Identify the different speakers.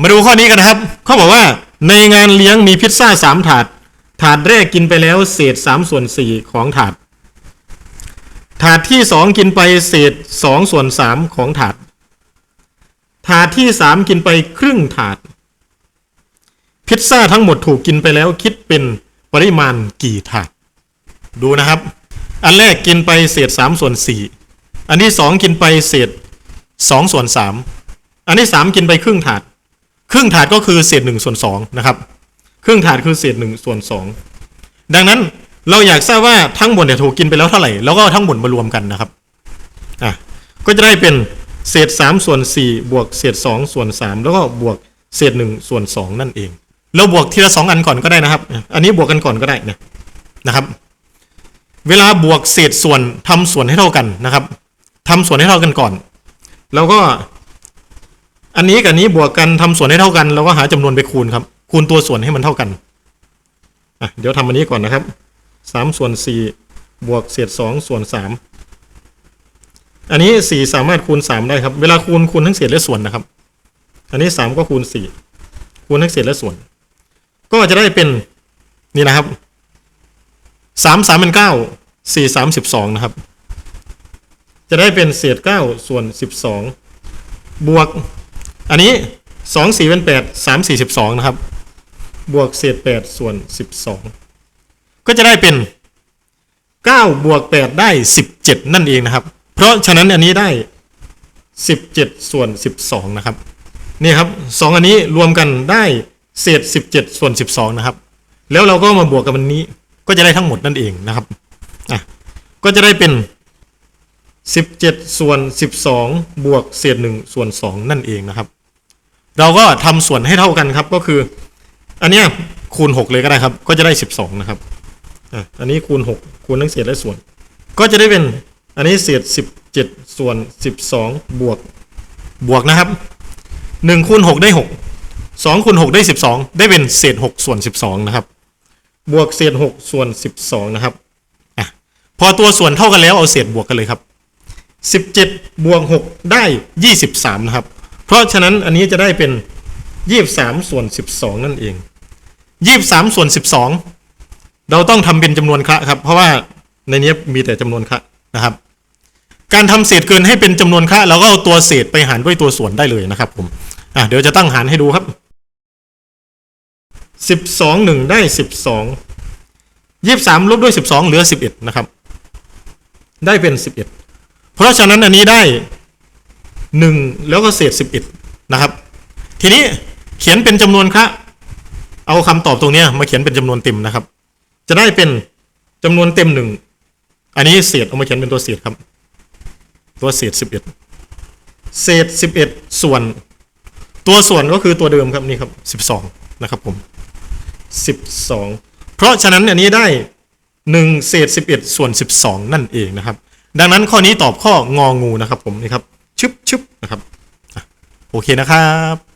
Speaker 1: มาดูข้อนี้กันนะครับ เขาบอกว่าในงานเลี้ยงมีพิซซ่าสามถาด ถาดแรกกินไปแล้วเศษสามส่วนสี่ของถาด ถาดที่สองกินไปเศษสองส่วนสามของถาด ถาดที่สามกินไปครึ่งถาด พิซซ่าทั้งหมดถูกกินไปแล้วคิดเป็นปริมาณกี่ถาด ดูนะครับ อันแรกกินไปเศษสามส่วนสี่อันที่สองกินไปเศษสองส่วนสามอันที่สามกินไปครึ่งถาด ครึ่งถาดก็คือเศษหนึ่งส่วนสองนะครับ ครึ่งถาดคือเศษหนึ่งส่วนสองดังนั้นเราอยากทราบว่าทั้งหมดเนี่ยถูกกินไปแล้วเท่าไหร่ แล้วก็ทั้งหมดมารวมกันนะครับ อะ ก็จะได้เป็นเศษสามส่วนสี่บวกเศษสองส่วนสามแล้วก็บวกเศษหนึ่งส่วนสองนั่นเอง เราบวกทีละสองอันก่อนก็ได้นะครับ อันนี้บวกกันก่อนก็ได้นะนะครับ เวลาบวกเศษส่วนทำส่วนให้เท่ากันนะครับทำส่วนให้เท่ากันก่อน แล้วก็ อันนี้กับนนี้บวกกันทำส่วนให้เท่ากันเราก็หาจำนวนไปคูณครับ คูณตัวส่วนให้มันเท่ากันอะเดี๋ยวทำอันนี้ก่อนนะครับสามส่วนสี่บวกเศษสองส่วนสามอันนี้สี่สามารถคูณสามได้ครับ เวลาคูณคูณทั้งเศษและส่วนนะครับ อันนี้สามก็คูณสี่คูณทั้งเศษและส่วน ก็จะได้เป็นนี่นะครับสามสามเป็นเก้าสี่สามสิบสองนะครับ จะได้เป็นเศษเก้าส่วนสิบสองบวก อันนี้สองสี่เป็นแปดสามสี่สิบสองนะครับ บวกเศษแปดส่วนสิบสองก็จะได้เป็นเก้าบวกแปดได้สิบเจ็ดนั่นเองนะครับ เพราะฉะนั้นอันนี้ได้สิบเจ็ดส่วนสิบสองนะครับนี่ครับสองอันนี้รวมกันได้เศษสิบเจ็ดส่วนสิบสองนะครับ แล้วเราก็มาบวกกับอันนี้ก็จะได้ทั้งหมดนั่นเองนะครับอะก็จะได้เป็น17ส่วน12บวกเศษ1ส่วน2นั่นเองนะครับ เราก็ทำส่วนให้เท่ากันครับก็คือ อันเนี้ยคูณ 6 เลยก็ได้ครับ ก็จะได้ 12 นะครับอะอันนี้คูณ 6 คูณทั้งเศษและส่วน ก็จะได้เป็นอันนี้เศษ 17 ส่วน 12 บวกบวกนะครับ1คูณ6ได้ 6 2คูณ6ได้ 12 ได้เป็นเศษ 6 ส่วน 12 นะครับ บวกเศษ 6 ส่วน 12 นะครับอะพอตัวส่วนเท่ากันแล้วเอาเศษบวกกันเลยครับ 17 บวก 6 ได้ 23 นะครับ เพราะฉะนั้นอันนี้จะได้เป็น 23 ส่วน 12 นั่นเอง 23 ส่วน 12 เราต้องทำเป็นจำนวนคละครับ เพราะว่าในนี้มีแต่จำนวนคละนะครับ การทำเศษเกินให้เป็นจำนวนคละเราก็เอาตัวเศษไปหารด้วยตัวส่วนได้เลยนะครับผมอะเดี๋ยวจะตั้งหารให้ดูครับ 12 1 ได้ 12 23ลบด้วย 12 เหลือ 11 นะครับ ได้เป็น 11 เพราะฉะนั้นอันนี้ได้ หนึ่งแล้วก็เศษสิบเอ็ดนะครับ ทีนี้เขียนเป็นจำนวนคะเอาคำตอบตรงนี้มาเขียนเป็นจำนวนเต็มนะครับ จะได้เป็นจำนวนเต็มหนึ่งอันนี้เศษเอามาเขียนเป็นตัวเศษครับ ตัวเศษสิบเอ็ดเศษสิบเอ็ดส่วน ตัวส่วนก็คือตัวเดิมครับนี่ครับสิบสองนะครับผมสิบสองเพราะฉะนั้นอันนี้ได้หนึ่งเศษสิบเอ็ดส่วนสิบสองนั่นเองนะครับ ดังนั้นข้อนี้ตอบข้ององูนะครับผมนี่ครับ ชึบชึบนะครับ โอเคนะครับ